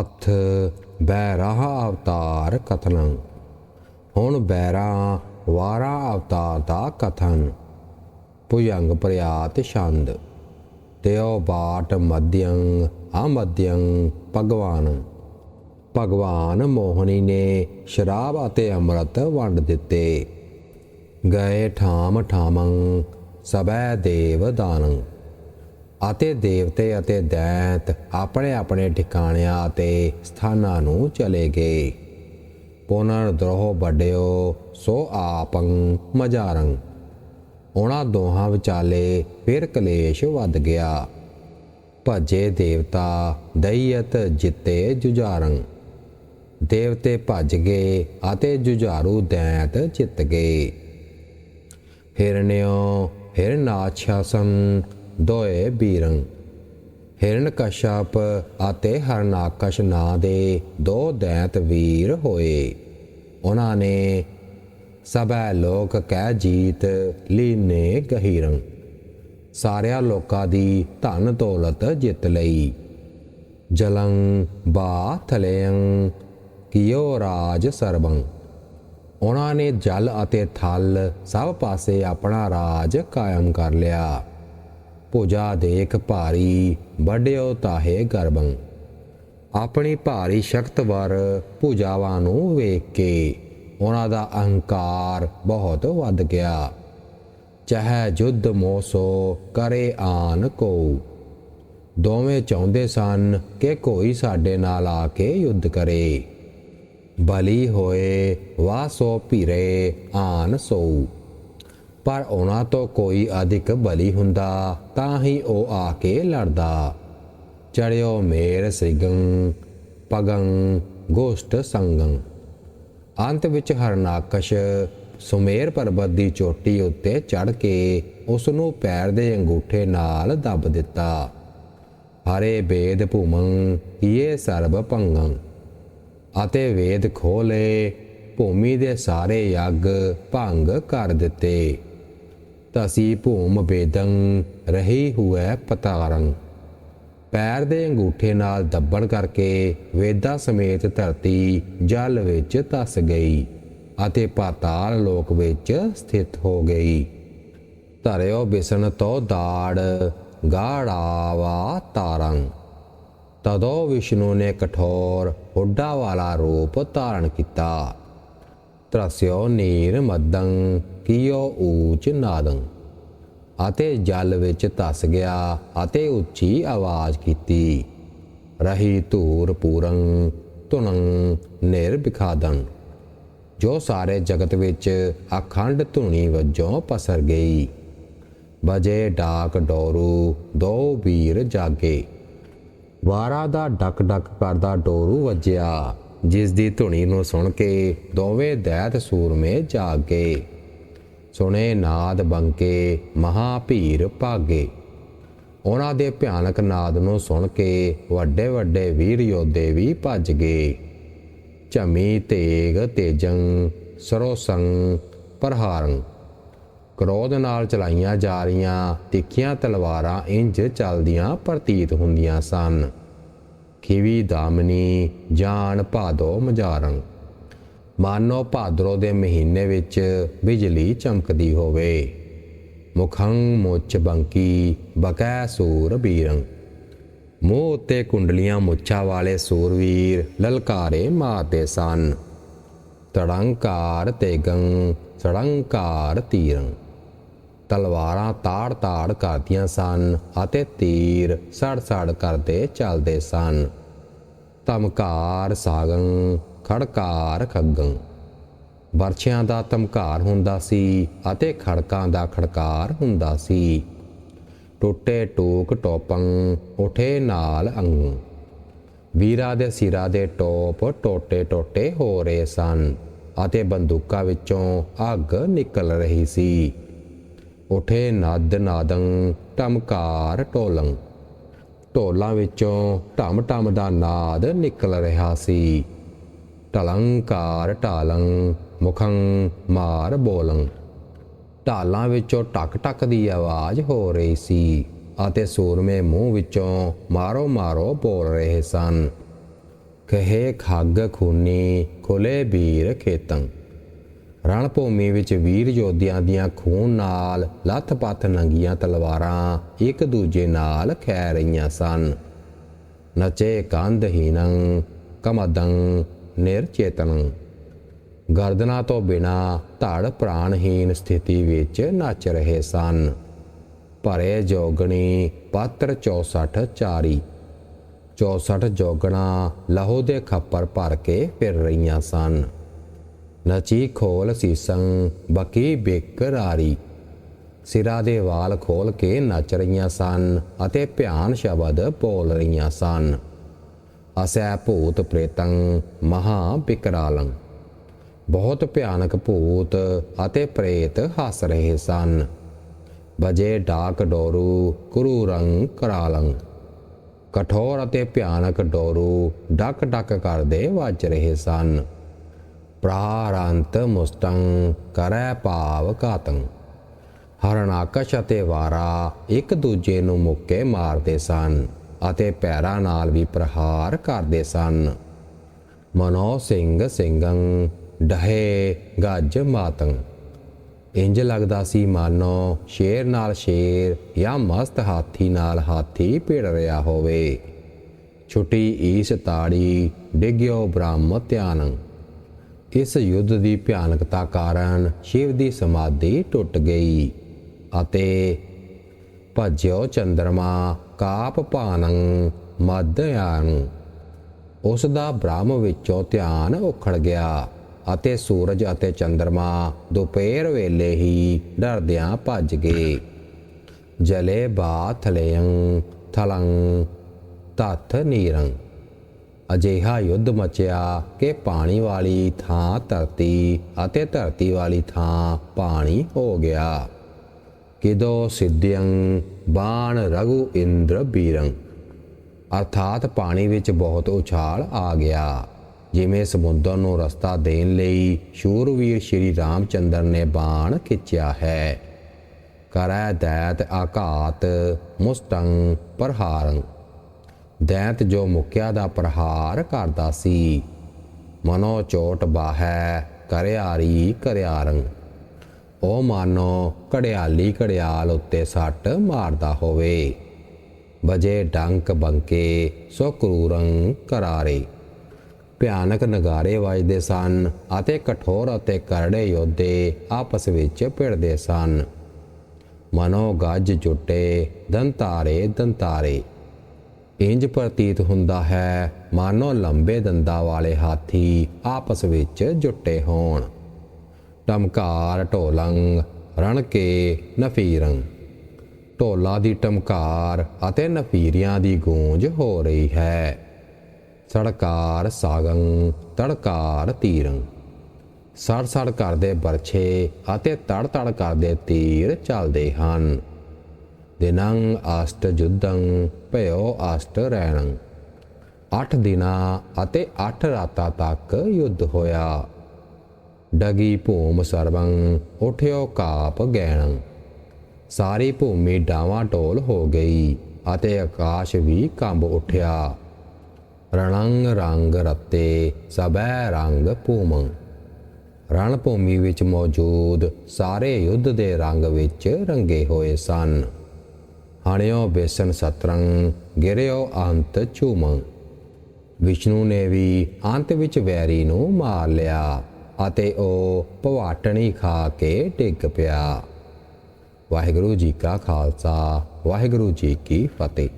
ਅਥ ਬੈਰਾਹ ਅਵਤਾਰ ਕਥਨੰ। ਹੁਣ ਬੈਰਾ ਵਾਰਾ ਅਵਤਾਰ ਦਾ ਕਥਨ। ਭੁਜੰਗ ਪ੍ਰਿਆਤ ਛੰਦ। ਤਿਉ ਬਾਟ ਮਧਿਯੰ ਅਮਧਿਯੰ ਭਗਵਾਨ। ਭਗਵਾਨ ਮੋਹਨੀ ਨੇ ਸ਼ਰਾਬ ਅਤੇ ਅੰਮ੍ਰਿਤ ਵੰਡ ਦਿੱਤੇ। ਗਏ ਠਾਮ ਠਾਮੰ ਸਬੈ ਦੇਵ ਦਾਨੰ। ਅਤੇ ਦੇਵਤੇ ਅਤੇ ਦੈਂਤ ਆਪਣੇ ਆਪਣੇ ਠਿਕਾਣਿਆਂ ਅਤੇ ਸਥਾਨਾਂ ਨੂੰ ਚਲੇ ਗਏ। ਪੁਨਰ ਦਰੋਹ ਵੱਡਿਓ ਸੋ ਆਪੰ ਮਜਾਰੰ। ਉਹਨਾਂ ਦੋਹਾਂ ਵਿਚਾਲੇ ਫਿਰ ਕਲੇਸ਼ ਵੱਧ ਗਿਆ। ਭਜੇ ਦੇਵਤਾ ਦਈਅਤ ਜਿੱਤੇ ਜੁਝਾਰੰ। ਦੇਵਤੇ ਭੱਜ ਗਏ ਅਤੇ ਜੁਝਾਰੂ ਦੈਂਤ ਜਿੱਤ ਗਏ। ਹਿਰਣਿਓ ਹਿਰਨਾਛਾਸੰ ਦੋਏ ਬੀਰੰ। ਹਿਰਣਕਸ਼ਪ ਅਤੇ ਹਰਨਾਕਸ਼ ਨਾਂ ਦੇ ਦੋ ਦੈਂਤ ਵੀਰ ਹੋਏ। ਉਹਨਾਂ ਨੇ ਸਭੈ ਲੋਕ ਕਹਿ ਜੀਤ ਲੀਨੇ ਗਹੀਰੰ। ਸਾਰਿਆਂ ਲੋਕਾਂ ਦੀ ਧਨ ਦੌਲਤ ਜਿੱਤ ਲਈ। ਜਲੰ ਬਾ ਥਲੇਯੰ ਕਿਓ ਰਾਜ ਸਰਬੰ। ਉਹਨਾਂ ਨੇ ਜਲ ਅਤੇ ਥਲ ਸਭ ਪਾਸੇ ਆਪਣਾ ਰਾਜ ਕਾਇਮ ਕਰ ਲਿਆ। ਪੂਜਾ ਦੇਖ ਭਾਰੀ ਵੱਡਿਓ ਤਾਹੇ ਗਰਬੰ। ਆਪਣੀ ਭਾਰੀ ਸ਼ਕਤ ਵਰ ਪੂਜਾਵਾਂ ਨੂੰ ਵੇਖ ਕੇ ਉਹਨਾਂ ਦਾ ਅਹੰਕਾਰ ਬਹੁਤ ਵੱਧ ਗਿਆ। ਚਾਹੇ ਜੁੱਧ ਮੋਸੋ ਕਰੇ ਆਨ ਕੋ ਦੋਵੇਂ ਚਾਹੁੰਦੇ ਸਨ ਕਿ ਕੋਈ ਸਾਡੇ ਨਾਲ ਆ ਕੇ ਯੁੱਧ ਕਰੇ। ਬਲੀ ਹੋਏ ਵਾਸੋ ਭੀਰੇ ਆਨ ਸੋ ਪਰ ਉਹਨਾਂ ਤੋਂ ਕੋਈ ਅਧਿਕ ਬਲੀ ਹੁੰਦਾ, ਤਾਂ ਹੀ ਉਹ ਆ ਕੇ ਲੜਦਾ। ਚੜਿਓ ਮੇਰ ਸਿਗੰ, ਪਗੰ, ਗੋਸ਼ਟ ਸੰਗੰ। ਅੰਤ ਵਿੱਚ ਹਰਨਾਕਸ਼ ਸੁਮੇਰ ਪਰਬਤ ਦੀ ਚੋਟੀ ਉੱਤੇ ਚੜ ਕੇ ਉਸ ਨੂੰ ਪੈਰ ਦੇ ਅੰਗੂਠੇ ਨਾਲ ਦੱਬ ਦਿੱਤਾ। ਹਰੇ ਵੇਦ ਭੂਮੰ ਇਹ ਸਰਬ ਭੰਗੰ ਅਤੇ ਵੇਦ ਖੋਲੇ, ਭੂਮੀ ਦੇ ਸਾਰੇ ਯੱਗ ਭੰਗ ਕਰ ਦਿੱਤੇ। ਤਸੀ ਭੂਮ ਵੇਦੰ ਰਹੀ ਹੁਐ ਪਤਾਰੰ ਪੈਰ ਦੇ ਅੰਗੂਠੇ ਨਾਲ ਦੱਬਣ ਕਰਕੇ ਵੇਦਾਂ ਸਮੇਤ ਧਰਤੀ ਜਲ ਵਿੱਚ ਤਸ ਗਈ ਅਤੇ ਪਾਤਾਲ ਲੋਕ ਵਿੱਚ ਸਥਿਤ ਹੋ ਗਈ। ਧਰਿਓ ਬਿਸਣ ਤੋਂ ਦਾੜ ਗਾੜਾਵਾ ਤਾਰੰ ਤਦੋਂ ਵਿਸ਼ਨੂੰ ਨੇ ਕਠੋਰ ਹੁੱਡਾ ਵਾਲਾ ਰੂਪ ਧਾਰਨ ਕੀਤਾ। ਤਰਸਿਓ ਨੀਰ ਮਦੰ ਕਿਉ ਊਚ ਨਾਦੰ। ਅਤੇ ਜਲ ਵਿੱਚ ਧਸ ਗਿਆ ਅਤੇ ਉੱਚੀ ਆਵਾਜ਼ ਕੀਤੀ, ਰਹੀ ਧੂਰ ਪੂਰੰ ਤੁਨੰ ਨਿਰਭਿਖਾਦੰ, ਜੋ ਸਾਰੇ ਜਗਤ ਵਿੱਚ ਅਖੰਡ ਧੁਨੀ ਵਜੋਂ ਪਸਰ ਗਈ। ਬਜੇ ਡਾਕ ਡੋਰੂ ਦੋ ਵੀਰ ਜਾਗੇ। ਵਾਰਾ ਦਾ ਡਕ ਡਕ ਕਰਦਾ ਡੋਰੂ ਵੱਜਿਆ ਜਿਸ ਦੀ ਧੁਨੀ ਨੂੰ ਸੁਣ ਕੇ ਦੋਵੇਂ ਦੈਤ ਸੂਰਮੇ ਜਾਗ। ਗਏ ਸੁਣੇ ਨਾਦ ਬੰਕੇ, ਮਹਾ ਭੀਰ ਭਾਗੇ। ਉਹਨਾਂ ਦੇ ਭਿਆਨਕ ਨਾਦ ਨੂੰ ਸੁਣ ਕੇ ਵੱਡੇ ਵੱਡੇ ਵੀਰ ਯੋਧੇ ਵੀ ਭੱਜ ਗਏ। ਝਮੀ ਤੇਗ ਤੇਜੰ, ਸਰੋਸੰ, ਪ੍ਰਹਾਰੰ। ਕ੍ਰੋਧ ਨਾਲ ਚਲਾਈਆਂ ਜਾ ਰਹੀਆਂ ਤਿੱਖੀਆਂ ਤਲਵਾਰਾਂ ਇੰਜ ਚੱਲਦੀਆਂ ਪ੍ਰਤੀਤ ਹੁੰਦੀਆਂ ਸਨ। ਖਿਵੀ ਦਾਮਨੀ, ਜਾਨ ਭਾਦੋ ਮਜਾਰੰ ਮਾਨੋ ਭਾਦਰੋ ਦੇ ਮਹੀਨੇ ਵਿੱਚ ਬਿਜਲੀ ਚਮਕਦੀ ਹੋਵੇ। ਮੁਖੰ ਮੁੱਛ ਬੰਕੀ, ਬਕੈ ਸੂਰ ਬੀਰੰ। ਮੂੰਹ ਉੱਤੇ ਕੁੰਡਲੀਆਂ ਮੁੱਛਾਂ ਵਾਲੇ ਸੂਰਵੀਰ ਲਲਕਾਰੇ ਮਾਰਦੇ ਸਨ। ਤੜੰਕਾਰ ਤੇਗੰ ਸੜੰਕਾਰ ਤੀਰੰ। ਤਲਵਾਰਾਂ ਤਾੜ ਤਾੜ ਕਰਦੀਆਂ ਸਨ ਅਤੇ ਤੀਰ ਸੜ ਸੜ ਕਰਦੇ ਚੱਲਦੇ ਸਨ। ਧਮਕਾਰ ਸਾਗੰ ਖੜਕਾਰ ਖੱਗੰ। ਵਰਛਿਆਂ ਦਾ ਧਮਕਾਰ ਹੁੰਦਾ ਸੀ ਅਤੇ ਖੜਕਾਂ ਦਾ ਖੜਕਾਰ ਹੁੰਦਾ ਸੀ। ਟੁੱਟੇ ਟੂਕ ਟੋਪੰ ਉਠੇ ਨਾਲ ਅੰਗ। ਵੀਰਾ ਦੇ ਸਿਰਾਂ ਦੇ ਟੋਪ ਟੋਟੇ ਟੋਟੇ ਹੋ ਰਹੇ ਸਨ ਅਤੇ ਬੰਦੂਕਾਂ ਵਿੱਚੋਂ ਅੱਗ ਨਿਕਲ ਰਹੀ ਸੀ। ਉਠੇ ਨਦ ਨਾਦੰ ਟਮਕਾਰ ਟੋਲੰ ਢੋਲਾਂ ਵਿੱਚੋਂ ਢਮ ਢਮ ਦਾ ਨਾਦ ਨਿਕਲ ਰਿਹਾ ਸੀ। ਟਲੰਕਾਰ ਢਾਲੰ ਮੁਖੰ ਮਾਰ ਬੋਲੰ। ਢਾਲਾਂ ਵਿੱਚੋਂ ਟਕ ਟਕ ਦੀ ਆਵਾਜ਼ ਹੋ ਰਹੀ ਸੀ ਅਤੇ ਸੂਰਮੇ ਮੂੰਹ ਵਿੱਚੋਂ ਮਾਰੋ ਮਾਰੋ ਬੋਲ ਰਹੇ ਸਨ। ਕਹੇ ਖੱਗ ਖੂਨੀ ਖੁਲੇ ਵੀਰ ਖੇਤੰ। ਰਣ ਭੂਮੀ ਵਿੱਚ ਵੀਰ ਯੋਧਿਆਂ ਦੀਆਂ ਖੂਨ ਨਾਲ ਲੱਥ-ਪੱਥ ਨੰਗੀਆਂ ਤਲਵਾਰਾਂ ਇੱਕ ਦੂਜੇ ਨਾਲ ਖਹਿ ਰਹੀਆਂ ਸਨ। ਨਚੇ ਕੰਧਹੀਨੰ ਕਮਦੰ ਨਿਰਚੇਤਨ। ਗਰਦਨਾ ਤੋਂ ਬਿਨਾ ਧੜ ਪ੍ਰਾਣਹੀਨ ਸਥਿਤੀ ਵਿੱਚ ਨੱਚ ਰਹੇ ਸਨ। ਭਰੇ ਜੋਗਣੀ ਪਾਤਰ 64 ਚਾਰੀ। 64 ਜੋਗਣਾ ਲਹੂ ਦੇ ਖੱਪਰ ਭਰ ਕੇ ਫਿਰ ਰਹੀਆਂ ਸਨ। ਨਚੀ ਖੋਲ ਸੀਸੰ, ਬਕੀ ਬੇਕਰਾਰੀ ਸਿਰਾ ਦੇ ਵਾਲ ਖੋਲ ਕੇ ਨੱਚ ਰਹੀਆਂ ਸਨ ਅਤੇ ਭਿਆਨ ਸ਼ਬਦ ਬੋਲ ਰਹੀਆਂ ਸਨ। ਅਸੈ ਭੂਤ ਪ੍ਰੇਤੰ ਮਹਾ ਬਿਕਰਾਲੰ। ਬਹੁਤ ਭਿਆਨਕ ਭੂਤ ਅਤੇ ਪ੍ਰੇਤ ਹੱਸ ਰਹੇ ਸਨ। ਬਜੇ ਡਾਕ ਡੋਰੂ ਕੁਰੂ ਕਰਾਲੰ। ਕਠੋਰ ਅਤੇ ਭਿਆਨਕ ਡੋਰੂ ਡਕ ਡਕ ਕਰਦੇ ਵੱਜ ਰਹੇ ਸਨ। ਪ੍ਰਾਰੰਤ ਮੁਸਤੰ ਕਰੈ ਭਾਵ ਕਾਤੰ ਹਰਨਾਕਸ਼ ਅਤੇ ਵਾਰਾ ਇੱਕ ਦੂਜੇ ਨੂੰ ਮੁੱਕੇ ਮਾਰਦੇ ਸਨ। ਅਤੇ ਪੈਰਾਂ ਨਾਲ ਵੀ ਪ੍ਰਹਾਰ ਕਰਦੇ ਸਨ। ਮਨੋ ਸਿੰਘ ਸਿੰਘੰ ਡਹੇ ਗੱਜ ਮਾਤੰ। ਇੰਜ ਲੱਗਦਾ ਸੀ ਮਾਨੋ ਸ਼ੇਰ ਨਾਲ ਸ਼ੇਰ ਜਾਂ ਮਸਤ ਹਾਥੀ ਨਾਲ ਹਾਥੀ ਭਿੜ ਰਿਹਾ ਹੋਵੇ। ਛੁੱਟੀ ਈਸ ਤਾੜੀ ਡਿਗਿਓ ਬ੍ਰਹਮ ਧਿਆਨ। ਇਸ ਯੁੱਧ ਦੀ ਭਿਆਨਕਤਾ ਕਾਰਨ ਸ਼ਿਵ ਦੀ ਸਮਾਧੀ ਟੁੱਟ ਗਈ ਅਤੇ ਭਜਿਓ ਚੰਦਰਮਾ ਕਾਪ ਭਾਨੰ ਮਦਯਾਨ ਉਸ ਦਾ ਬ੍ਰਹਮ ਵਿੱਚੋਂ ਧਿਆਨ ਉਖੜ ਗਿਆ ਅਤੇ ਸੂਰਜ ਅਤੇ ਚੰਦਰਮਾ ਦੁਪਹਿਰ ਵੇਲੇ ਹੀ ਡਰਦਿਆਂ ਭੱਜ ਗਏ। ਜਲੇ ਬਾ ਥਲੇਯੰ ਥਲੰ ਤਥ ਨੀਰੰ। ਅਜਿਹਾ ਯੁੱਧ ਮਚਿਆ ਕਿ ਪਾਣੀ ਵਾਲੀ ਥਾਂ ਧਰਤੀ ਅਤੇ ਧਰਤੀ ਵਾਲੀ ਥਾਂ ਪਾਣੀ ਹੋ ਗਿਆ। ਕਿਦੋ ਸਿੱਧਿਯੰ ਬਾਣ ਰਘੂ ਇੰਦਰ ਬੀਰੰ ਅਰਥਾਤ ਪਾਣੀ ਵਿੱਚ ਬਹੁਤ ਉਛਾਲ ਆ ਗਿਆ ਜਿਵੇਂ ਸਮੁੰਦਰ ਨੂੰ ਰਸਤਾ ਦੇਣ ਲਈ ਸ਼ੂਰਵੀਰ ਸ਼੍ਰੀ ਰਾਮਚੰਦਰ ਨੇ ਬਾਣ ਖਿੱਚਿਆ ਹੈ ਕਰੈ ਦੈਤ ਆਘਾਤ ਮੁਸਤੰ ਪ੍ਰਹਾਰੰ ਦੈਤ ਜੋ ਮੁਕਿਆ ਦਾ ਪ੍ਰਹਾਰ ਕਰਦਾ ਸੀ ਮਨੋ ਚੋਟ ਬਾਹੈ ਕਰਿਆਰੀ ਕਰਿਆਰੰ ਉਹ ਮਾਨੋ ਕੜਿਆਲੀ ਕੜਿਆਲ ਉੱਤੇ ਸੱਟ ਮਾਰਦਾ ਹੋਵੇ। ਵਜੇ ਡੰਕ ਬੰਕੇ ਸੋ ਕਰੂਰੰ ਕਰਾਰੇ। ਭਿਆਨਕ ਨਗਾਰੇ ਵੱਜਦੇ ਸਨ ਅਤੇ ਕਠੋਰ ਅਤੇ ਕਰੜੇ ਯੋਧੇ ਆਪਸ ਵਿੱਚ ਭਿੜਦੇ ਸਨ। ਮਨੋ ਗੱਜ ਜੁੱਟੇ, ਦੰਤਾਰੇ ਦੰਤਾਰੇ। ਇੰਜ ਪ੍ਰਤੀਤ ਹੁੰਦਾ ਹੈ, ਮਾਨੋ ਲੰਬੇ ਦੰਦਾਂ ਵਾਲੇ ਹਾਥੀ ਆਪਸ ਵਿੱਚ ਜੁੱਟੇ ਹੋਣ। ਟਮਕਾਰ ਢੋਲੰਗ ਰਣ ਕੇ ਨਫੀਰੰ ਢੋਲਾ ਦੀ ਟਮਕਾਰ ਅਤੇ ਨਫੀਰੀਆਂ ਦੀ ਗੂੰਜ ਹੋ ਰਹੀ ਹੈ। ਸੜਕਾਰ ਸਾਗੰ, ਤੜਕਾਰ ਤੀਰੰ। ਸੜ ਸੜ ਕਰਦੇ ਬਰਛੇ ਅਤੇ ਤੜ ਤੜ ਕਰਦੇ ਤੀਰ ਚੱਲਦੇ ਹਨ। ਦਿਨੰ ਅਸ਼ਟ ਜੁਦੰ, ਭਇਓ ਅਸ਼ਟ ਰਹਿਣੰ 8 ਦਿਨਾਂ ਅਤੇ 8 ਰਾਤਾਂ ਤੱਕ ਯੁੱਧ ਹੋਇਆ। ਡਗੀ ਭੂਮ ਸਰਵੰ ਉਠਿਓ ਕਾਪ ਗੈਣੰ ਸਾਰੀ ਭੂਮੀ ਡਾਵਾਂ ਢੋਲ ਹੋ ਗਈ, ਅਤੇ ਆਕਾਸ਼ ਵੀ ਕੰਬ ਉੱਠਿਆ। ਰਣੰਗ ਰੰਗ ਰਤੇ, ਸਭੈ ਰੰਗ ਭੂਮੰ। ਰਣ ਭੂਮੀ ਵਿੱਚ ਮੌਜੂਦ ਸਾਰੇ ਯੁੱਧ ਦੇ ਰੰਗ ਵਿੱਚ ਰੰਗੇ ਹੋਏ ਸਨ। ਹਣਿਓ ਬੇਸਨ ਸਤਰੰਗ ਗਿਰਿਓ ਅੰਤ ਚੂਮੰ ਵਿਸ਼ਨੂੰ ਨੇ ਵੀ ਅੰਤ ਵਿੱਚ ਵੈਰੀ ਨੂੰ ਮਾਰ ਲਿਆ। ਅਤੇ ਉਹ ਭਵਾਟਣੀ ਖਾ ਕੇ ਡਿੱਗ ਪਿਆ। ਵਾਹਿਗੁਰੂ ਜੀ ਕਾ ਖਾਲਸਾ, ਵਾਹਿਗੁਰੂ ਜੀ ਕੀ ਫਤਿਹ।